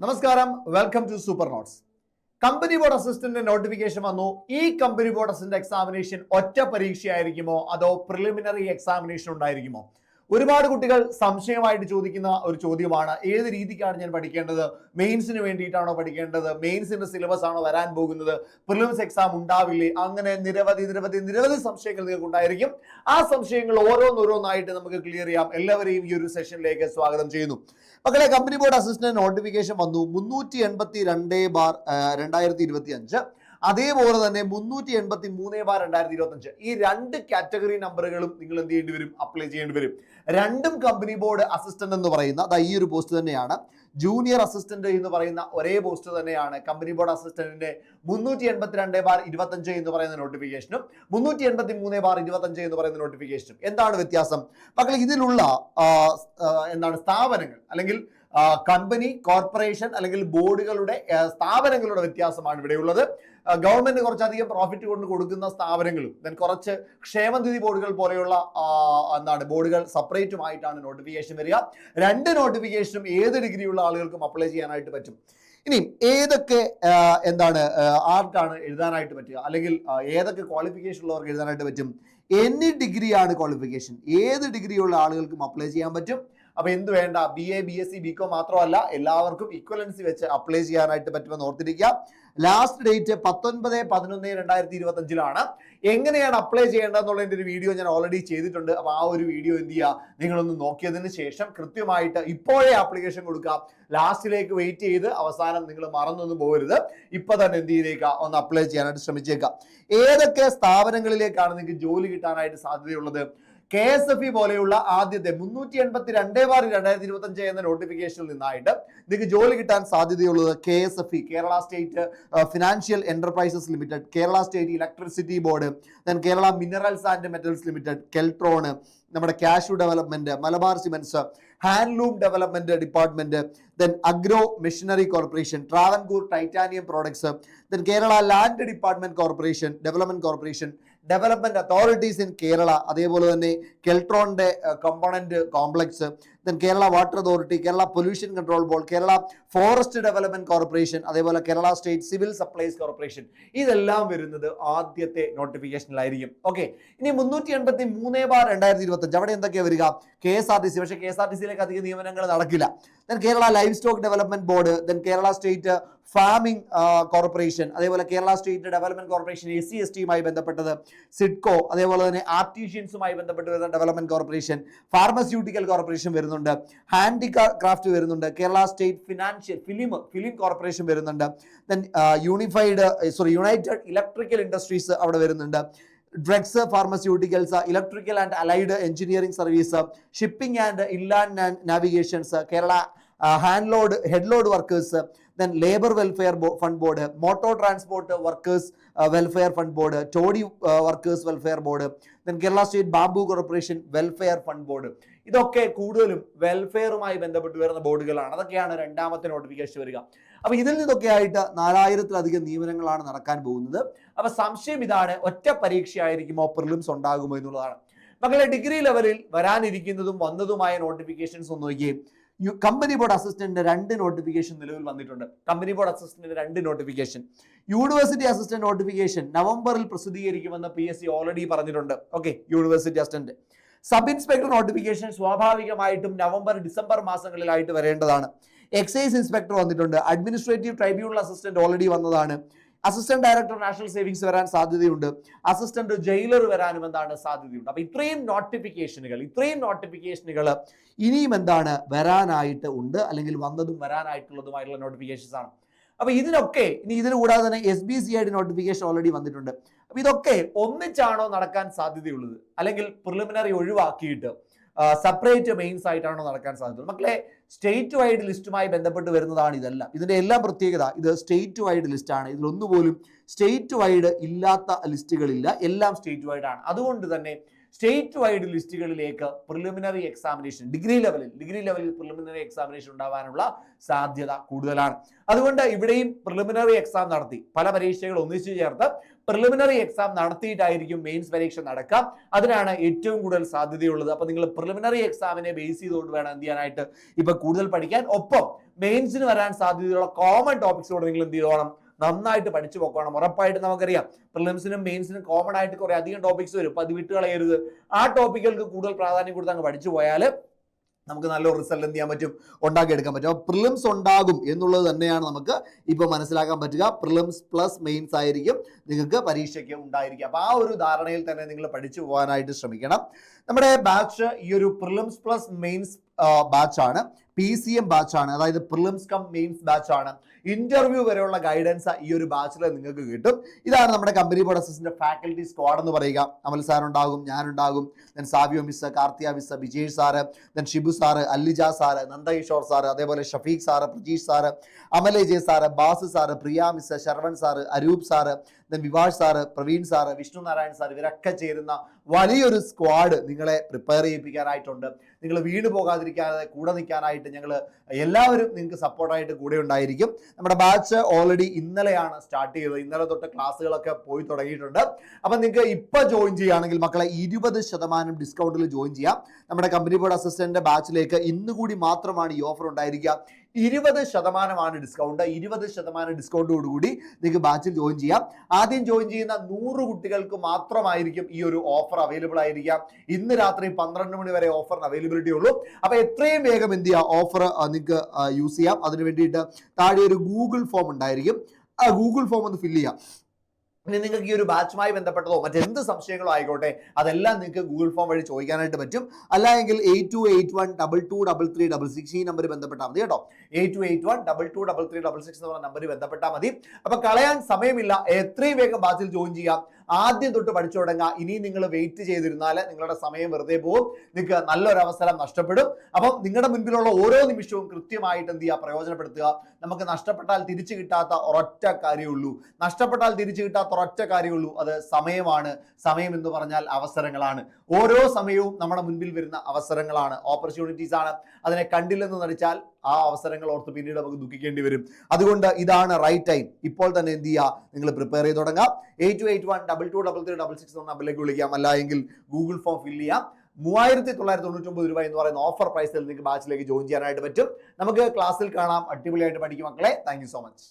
നമസ്കാരം. Welcome to Super Notes company board assistant notification വന്നു. ഈ കമ്പനി ബോർഡ് അസിസ്റ്റന്റ് എക്സാമിനേഷൻ ഒറ്റ പരീക്ഷയായിരിക്കുമോ? അതോ പ്രിലിമിനറി എക്സാമിനേഷൻ ഉണ്ടായിരിക്കുമോ? ഒരുപാട് കുട്ടികൾ സംശയമായിട്ട് ചോദിക്കുന്ന ഒരു ചോദ്യമാണ്. ഏത് രീതിക്കാണ് ഞാൻ പഠിക്കേണ്ടത്? മെയിൻസിന് വേണ്ടിയിട്ടാണോ പഠിക്കേണ്ടത്? മെയിൻസിന്റെ സിലബസ് ആണോ വരാൻ പോകുന്നത്? പ്രിലിംസ് എക്സാം ഉണ്ടാവില്ലേ? അങ്ങനെ നിരവധി നിരവധി നിരവധി സംശയങ്ങൾ നിങ്ങൾക്ക് ഉണ്ടായിരിക്കും ആ സംശയങ്ങൾ ഓരോന്നോരോന്നായിട്ട് നമുക്ക് ക്ലിയർ ചെയ്യാം. എല്ലാവരെയും ഈ ഒരു സെഷനിലേക്ക് സ്വാഗതം ചെയ്യുന്നു. മക്കളെ കമ്പനി ബോർഡ് അസിസ്റ്റന്റ് നോട്ടിഫിക്കേഷൻ വന്നു. മുന്നൂറ്റി എൺപത്തി രണ്ട് ബാർ രണ്ടായിരത്തി ഇരുപത്തി അഞ്ച് അതേപോലെ തന്നെ മുന്നൂറ്റി എൺപത്തി മൂന്ന് ബാർ രണ്ടായിരത്തി ഇരുപത്തി അഞ്ച് ഈ രണ്ട് കാറ്റഗറി നമ്പറുകളും നിങ്ങൾ എന്ത് ചെയ്യേണ്ടി വരും? അപ്ലൈ ചെയ്യേണ്ടി വരും. രണ്ടും കമ്പനി ബോർഡ് അസിസ്റ്റന്റ് എന്ന് പറയുന്ന അതാ ഈ ഒരു പോസ്റ്റ് തന്നെയാണ്. ജൂനിയർ അസിസ്റ്റന്റ് എന്ന് പറയുന്ന ഒരേ പോസ്റ്റ് തന്നെയാണ്. കമ്പനി ബോർഡ് അസിസ്റ്റന്റിന്റെ മുന്നൂറ്റി എൺപത്തി രണ്ട് ബാർ ഇരുപത്തഞ്ച് എന്ന് പറയുന്ന നോട്ടിഫിക്കേഷനും മുന്നൂറ്റി എൺപത്തി മൂന്ന് ബാർ ഇരുപത്തഞ്ച് എന്ന് പറയുന്ന നോട്ടിഫിക്കേഷനും എന്താണ് വ്യത്യാസം? മക്കൾ ഇതിലുള്ള എന്താണ് സ്ഥാപനങ്ങൾ അല്ലെങ്കിൽ കമ്പനി കോർപ്പറേഷൻ അല്ലെങ്കിൽ ബോർഡുകളുടെ സ്ഥാപനങ്ങളുടെ വ്യത്യാസമാണ് ഇവിടെയുള്ളത് ഗവൺമെന്റ് കുറച്ചധികം പ്രോഫിറ്റ് കൊണ്ട് കൊടുക്കുന്ന സ്ഥാപനങ്ങളും ദെൻ കുറച്ച് ക്ഷേമനിധി ബോർഡുകൾ പോലെയുള്ള എന്താണ് ബോർഡുകൾ സെപ്പറേറ്റുമായിട്ടാണ് നോട്ടിഫിക്കേഷൻ വരിക. രണ്ട് നോട്ടിഫിക്കേഷനും ഏത് ഡിഗ്രിയുള്ള ആളുകൾക്കും അപ്ലൈ ചെയ്യാനായിട്ട് പറ്റും. ഇനി ഏതൊക്കെ എന്താണ് ആർക്കാണ് എഴുതാനായിട്ട് പറ്റുക? അല്ലെങ്കിൽ ഏതൊക്കെ ക്വാളിഫിക്കേഷൻ ഉള്ളവർക്ക് എഴുതാനായിട്ട് പറ്റും? എനി ഡിഗ്രിയാണ് ക്വാളിഫിക്കേഷൻ ഏത് ഡിഗ്രിയുള്ള ആളുകൾക്കും അപ്ലൈ ചെയ്യാൻ പറ്റും. അപ്പൊ എന്ത് വേണ്ട? B A B S C B com മാത്രമല്ല എല്ലാവർക്കും ഇക്വലൻസി വെച്ച് അപ്ലൈ ചെയ്യാനായിട്ട് പറ്റുമെന്ന് ഓർത്തിരിക്കുക. ലാസ്റ്റ് ഡേറ്റ് പത്തൊൻപത് പതിനൊന്ന് രണ്ടായിരത്തി ഇരുപത്തി അഞ്ചിലാണ് എങ്ങനെയാണ് അപ്ലൈ ചെയ്യേണ്ടതെന്നുള്ളതിന്റെ ഒരു വീഡിയോ ഞാൻ ഓൾറെഡി ചെയ്തിട്ടുണ്ട്. അപ്പൊ ആ ഒരു വീഡിയോ എന്ത് ചെയ്യുക? നിങ്ങളൊന്ന് നോക്കിയതിന് ശേഷം കൃത്യമായിട്ട് ഇപ്പോഴേ ആപ്ലിക്കേഷൻ കൊടുക്കുക. ലാസ്റ്റിലേക്ക് വെയിറ്റ് ചെയ്ത് അവസാനം നിങ്ങൾ മറന്നൊന്നും പോകരുത്. ഇപ്പൊ തന്നെ എന്ത് ചെയ്തേക്കുക? ഒന്ന് അപ്ലൈ ചെയ്യാനായിട്ട് ശ്രമിച്ചേക്കാം ഏതൊക്കെ സ്ഥാപനങ്ങളിലേക്കാണ് നിങ്ങൾക്ക് ജോലി കിട്ടാനായിട്ട് സാധ്യതയുള്ളത്? കെ എസ് എഫ് ഇ പോലെയുള്ള ആദ്യത്തെ മുന്നൂറ്റി എൺപത്തി രണ്ടേ ബാർ രണ്ടായിരത്തി ഇരുപത്തി അഞ്ച് എന്ന നോട്ടിഫിക്കേഷനിൽ നിന്നായിട്ട് നിങ്ങൾക്ക് ജോലി കിട്ടാൻ സാധ്യതയുള്ളത് K S F E Kerala state financial enterprises limited Kerala state electricity board then Kerala minerals and metals limited Keltron നമ്മുടെ cashew development Malabar cements handloom development department then agro machinery corporation Travancore titanium products then Kerala land department corporation development corporation development authorities in Kerala അതേപോലെ തന്നെ കെൽട്രോണിന്റെ component complex then Kerala water authority Kerala pollution control board Kerala forest development corporation അതേപോലെ Kerala state civil supplies corporation ഇതെല്ലാം വരുന്നത് ആദ്യത്തെ നോട്ടിഫിക്കേഷനിലായിരിക്കും okay ഇനി മുന്നൂറ്റി എൺപത്തി മൂന്ന് ബാർ രണ്ടായിരത്തി ഇരുപത്തഞ്ച് അവിടെ എന്തൊക്കെയാണ് വരിക? K S R T C പക്ഷേ കെ എസ് ആർ ടി സിയിലേക്ക് അധികം നിയമനങ്ങൾ നടക്കില്ല. Then Kerala livestock development board then Kerala state farming corporation അതേപോലെ Kerala state development corporation S C S ടിയുമായി ബന്ധപ്പെട്ടത് സിഡ്കോ അതേപോലെ തന്നെ ആർട്ടീഷ്യൻസുമായി ബന്ധപ്പെട്ട് വരുന്ന ഡെവലപ്മെന്റ് കോർപ്പറേഷൻ ഫാർമസ്യൂട്ടിക്കൽ കോർപ്പറേഷൻ വരുന്നുണ്ട് ഹാൻഡി ക്രാഫ്റ്റ് വരുന്നുണ്ട്. Kerala state financial film film corporation വരുന്നുണ്ട്. Then unified sorry united electrical industries അവിടെ വരുന്നുണ്ട്. Drugs pharmaceuticals electrical and allied engineering service shipping and inland navigations Kerala hand load head load workers then labour welfare fund board motor transport workers welfare fund board toddy workers welfare board then Kerala state bamboo corporation welfare fund board ഇതൊക്കെ കൂടുതലും വെൽഫെയറുമായി ബന്ധപ്പെട്ട് വരുന്ന ബോർഡുകളാണ്. അതൊക്കെയാണ് രണ്ടാമത്തെ notification വരിക. അപ്പൊ ഇതിൽ നിന്നൊക്കെ ആയിട്ട് നാലായിരത്തിലധികം നിയമനങ്ങളാണ് നടക്കാൻ പോകുന്നത്. അപ്പൊ സംശയം ഇതാണ് ഒറ്റ പരീക്ഷയായിരിക്കുമോ പ്രിലിംസ് ഉണ്ടാകുമോ എന്നുള്ളതാണ്. മക്കളെ ഡിഗ്രി ലെവലിൽ വരാനിരിക്കുന്നതും വന്നതുമായ നോട്ടിഫിക്കേഷൻസ് ഒന്ന് നോക്കിയേ. കമ്പനി ബോർഡ് അസിസ്റ്റന്റിന്റെ രണ്ട് നോട്ടിഫിക്കേഷൻ നിലവിൽ വന്നിട്ടുണ്ട്. കമ്പനി ബോർഡ് അസിസ്റ്റന്റിന്റെ രണ്ട് നോട്ടിഫിക്കേഷൻ യൂണിവേഴ്സിറ്റി അസിസ്റ്റന്റ് നോട്ടിഫിക്കേഷൻ നവംബറിൽ പ്രസിദ്ധീകരിക്കുമെന്ന് പി എസ് സി ഓൾറെഡി പറഞ്ഞിട്ടുണ്ട്. Okay university assistant sub inspector notification സ്വാഭാവികമായിട്ടും നവംബർ ഡിസംബർ മാസങ്ങളിലായിട്ട് വരേണ്ടതാണ്. എക്സൈസ് ഇൻസ്പെക്ടർ വന്നിട്ടുണ്ട്. അഡ്മിനിസ്ട്രേറ്റീവ് ട്രൈബ്യൂണൽ അസിസ്റ്റന്റ് ഓൾറെഡി വന്നതാണ്. അസിസ്റ്റന്റ് ഡയറക്ടർ നാഷണൽ സേവിങ്സ് വരാൻ സാധ്യതയുണ്ട്. അസിസ്റ്റന്റ് ജയിലർ വരാനും എന്താണ് സാധ്യതയുണ്ട്. അപ്പൊ ഇത്രയും നോട്ടിഫിക്കേഷനുകൾ ഇത്രയും നോട്ടിഫിക്കേഷനുകൾ ഇനിയും എന്താണ്? വരാനായിട്ട് ഉണ്ട്. അല്ലെങ്കിൽ വന്നതും വരാനായിട്ടുള്ളതുമായിട്ടുള്ള നോട്ടിഫിക്കേഷൻസ് ആണ്. അപ്പൊ ഇതിനൊക്കെ ഇനി ഇതിന് കൂടാതെ തന്നെ എസ് ബി സി ആയിട്ട് നോട്ടിഫിക്കേഷൻ ഓൾറെഡി വന്നിട്ടുണ്ട്. അപ്പൊ ഇതൊക്കെ ഒന്നിച്ചാണോ നടക്കാൻ സാധ്യതയുള്ളത്? അല്ലെങ്കിൽ പ്രിലിമിനറി ഒഴിവാക്കിയിട്ട് സെപ്പറേറ്റ് മെയിൻസ് ആയിട്ടാണോ നടക്കാൻ സാധ്യത മക്കളെ സ്റ്റേറ്റ് വൈഡ് ലിസ്റ്റുമായി ബന്ധപ്പെട്ട് വരുന്നതാണ് ഇതെല്ലാം. ഇതിന്റെ എല്ലാം പ്രത്യേകത ഇത് സ്റ്റേറ്റ് വൈഡ് ലിസ്റ്റാണ് ഇതിലൊന്നുപോലും സ്റ്റേറ്റ് വൈഡ് ഇല്ലാത്ത ലിസ്റ്റുകളില്ല എല്ലാം സ്റ്റേറ്റ് വൈഡ് ആണ്. അതുകൊണ്ട് തന്നെ സ്റ്റേറ്റ് വൈഡ് ലിസ്റ്റുകളിലേക്ക് പ്രിലിമിനറി എക്സാമിനേഷൻ ഡിഗ്രി ലെവലിൽ ഡിഗ്രി ലെവലിൽ പ്രിലിമിനറി എക്സാമിനേഷൻ ഉണ്ടാവാനുള്ള സാധ്യത കൂടുതലാണ്. അതുകൊണ്ട് ഇവിടെയും പ്രിലിമിനറി എക്സാം നടത്തി. പല പരീക്ഷകൾ ഒന്നിച്ചു ചേർത്ത് പ്രിലിമിനറി എക്സാം നടത്തിയിട്ടായിരിക്കും മെയിൻസ് പരീക്ഷ നടക്കുക. അതിനാണ് ഏറ്റവും കൂടുതൽ സാധ്യതയുള്ളത്. അപ്പൊ നിങ്ങൾ പ്രിലിമിനറി എക്സാമിനെ ബേസ് ചെയ്തുകൊണ്ട് വേണം എന്ത് ചെയ്യാനായിട്ട് ഇപ്പൊ കൂടുതൽ പഠിക്കാൻ. ഒപ്പം മെയിൻസിന് വരാൻ സാധ്യതയുള്ള കോമൺ ടോപ്പിക്സോട് നിങ്ങൾ എന്ത് ചെയ്തോണം? നന്നായിട്ട് പഠിച്ചു പോക്കണം ഉറപ്പായിട്ട് നമുക്കറിയാം. പ്രിലിംസിനും മെയിൻസിനും കോമൺ ആയിട്ട് കുറെ അധികം ടോപ്പിക്സ് വരും. അപ്പൊ അത് വിട്ട് കളയരുത്. ആ ടോപ്പിക്കുകൾക്ക് കൂടുതൽ പ്രാധാന്യം കൊടുത്ത് അങ്ങ് പഠിച്ചു പോയാൽ നമുക്ക് നല്ലൊരു റിസൾട്ട് എന്ത് ചെയ്യാൻ പറ്റും? ഉണ്ടാക്കിയെടുക്കാൻ പറ്റും. അപ്പോൾ പ്രിലിംസ് ഉണ്ടാകും എന്നുള്ളത് തന്നെയാണ് നമുക്ക് ഇപ്പോൾ മനസ്സിലാക്കാൻ പറ്റുക. പ്രിലിംസ് പ്ലസ് മെയിൻസ് ആയിരിക്കും നിങ്ങൾക്ക് പരീക്ഷയ്ക്ക് ഉണ്ടായിരിക്കുക. അപ്പോൾ ആ ഒരു ധാരണയിൽ തന്നെ നിങ്ങൾ പഠിച്ചു പോകാനായിട്ട് ശ്രമിക്കണം. നമ്മുടെ ബാച്ച് ഈ ഒരു പ്രിലിംസ് പ്ലസ് മെയിൻസ് ബാച്ചാണ് പി സി എം ബാച്ചാണ് അതായത് പ്രിലിംസ് കം മെയിൻസ് ബാച്ചാണ് ഇന്റർവ്യൂ വരെയുള്ള ഗൈഡൻസ് ഈ ഒരു ബാച്ചിൽ നിങ്ങൾക്ക് കിട്ടും. ഇതാണ് നമ്മുടെ company board assistant faculty squad എന്ന് പറയുക. അമൽ സാർ ഉണ്ടാകും ഞാനുണ്ടാകും. Then Savio miss Karthiya miss Vijay sir then Shibu sir Allija sir Nandakishore sir അതേപോലെ Shafeeq sir Prajeesh sir Amal J sir Baz sir Priya miss Saravan sir Aroop sir then Vivash sir Praveen sir Vishnu Narayan sir ഇവരൊക്കെ ചേരുന്ന വലിയൊരു squad നിങ്ങളെ prepare ചെയ്യിപ്പിക്കാനായിട്ടുണ്ട്. നിങ്ങൾ വീണ് പോകാതിരിക്കാതെ കൂടെ നിൽക്കാനായിട്ട് ഞങ്ങൾ എല്ലാവരും നിങ്ങൾക്ക് സപ്പോർട്ടായിട്ട് കൂടെ ഉണ്ടായിരിക്കും. നമ്മുടെ ബാച്ച് ഓൾറെഡി ഇന്നലെയാണ് സ്റ്റാർട്ട് ചെയ്തത്. ഇന്നലെ തൊട്ട് ക്ലാസ്സുകളൊക്കെ പോയി തുടങ്ങിയിട്ടുണ്ട്. അപ്പം നിങ്ങൾക്ക് ഇപ്പോൾ ജോയിൻ ചെയ്യുകയാണെങ്കിൽ മക്കളെ ഇരുപത് ശതമാനം ഡിസ്കൗണ്ടിൽ ജോയിൻ ചെയ്യാം. നമ്മുടെ കമ്പനി ബോർഡ് അസിസ്റ്റന്റ് ബാച്ചിലേക്ക് ഇന്നുകൂടി മാത്രമാണ് ഈ ഓഫർ ഉണ്ടായിരിക്കുക. ഇരുപത് ശതമാനമാണ് ഡിസ്കൗണ്ട് ഇരുപത് ശതമാനം ഡിസ്കൗണ്ടോടുകൂടി നിങ്ങൾക്ക് ബാച്ചിൽ ജോയിൻ ചെയ്യാം. ആദ്യം ജോയിൻ ചെയ്യുന്ന നൂറ് കുട്ടികൾക്ക് മാത്രമായിരിക്കും ഈ ഒരു ഓഫർ അവൈലബിൾ ആയിരിക്കാം. ഇന്ന് രാത്രി പന്ത്രണ്ട് മണി വരെ ഓഫറിന് അവൈലബിലിറ്റി ഉള്ളൂ. അപ്പൊ എത്രയും വേഗം എന്ത് ചെയ്യാം? ഓഫർ നിങ്ങൾക്ക് യൂസ് ചെയ്യാം. അതിന് വേണ്ടിയിട്ട് താഴെ ഒരു ഗൂഗിൾ ഫോം ഉണ്ടായിരിക്കും. ആ ഗൂഗിൾ ഫോം ഒന്ന് ഫില്ല് ചെയ്യാം. ഇനി നിങ്ങൾക്ക് ഈ ഒരു ബാച്ചുമായി ബന്ധപ്പെട്ടതോ മറ്റെന്ത് സംശയങ്ങളോ ആയിക്കോട്ടെ അതെല്ലാം നിങ്ങൾക്ക് ഗൂഗിൾ ഫോം വഴി ചോദിക്കാനായിട്ട് പറ്റും. അല്ലെങ്കിൽ eight two eight one double two double three double six ഈ നമ്പർ ബന്ധപ്പെട്ടാൽ മതി കേട്ടോ. Eight two eight one double two double three double six എന്ന് പറഞ്ഞ നമ്പർ ബന്ധപ്പെട്ടാൽ മതി. അപ്പൊ കളയാൻ സമയമില്ല. എത്രയും വേഗം ബാച്ചിൽ ജോയിൻ ചെയ്യാം. ആദ്യം തൊട്ട് പഠിച്ചു തുടങ്ങുക ഇനി നിങ്ങൾ വെയിറ്റ് ചെയ്തിരുന്നാൽ നിങ്ങളുടെ സമയം വെറുതെ പോകും നിങ്ങൾക്ക് നല്ലൊരു അവസരം നഷ്ടപ്പെടും. അപ്പം നിങ്ങളുടെ മുൻപിലുള്ള ഓരോ നിമിഷവും കൃത്യമായിട്ട് എന്ത് ചെയ്യുക? പ്രയോജനപ്പെടുത്തുക. നമുക്ക് നഷ്ടപ്പെട്ടാൽ തിരിച്ചു കിട്ടാത്ത ഒരൊറ്റ കാര്യമുള്ളൂ നഷ്ടപ്പെട്ടാൽ തിരിച്ചു കിട്ടാത്ത ഒരൊറ്റ കാര്യമുള്ളൂ അത് സമയമാണ്. സമയം എന്ന് പറഞ്ഞാൽ അവസരങ്ങളാണ്. ഓരോ സമയവും നമ്മുടെ മുൻപിൽ വരുന്ന അവസരങ്ങളാണ്. ഓപ്പർച്യൂണിറ്റീസ് ആണ്. അതിനെ കണ്ടില്ലെന്ന് നടിച്ചാൽ ആ അവസരങ്ങൾ ഓർത്ത് പിന്നീട് നമുക്ക് ദുഃഖിക്കേണ്ടി വരും. അതുകൊണ്ട് ഇതാണ് റൈറ്റ് ടൈം ഇപ്പോൾ തന്നെ എന്ത് ചെയ്യുക? നിങ്ങൾ പ്രിപ്പയർ ചെയ്ത് തുടങ്ങാം. Eight two eight one double two double three double six എന്ന നമ്പറിലേക്ക് വിളിക്കാം. അല്ല എങ്കിൽ ഗൂഗിൾ ഫോം ഫില്ല് ചെയ്യാം. മൂവായിരത്തി തൊള്ളായിരത്തി തൊണ്ണൂറ്റി ഒമ്പത് രൂപ എന്ന് പറയുന്ന ഓഫർ പ്രൈസിൽ നിങ്ങൾക്ക് ബാച്ചിലേക്ക് ജോയിൻ ചെയ്യാനായിട്ട് പറ്റും. നമുക്ക് ക്ലാസ്സിൽ കാണാം. അടിപൊളിയായിട്ട് പഠിക്കും മക്കളെ. Thank so much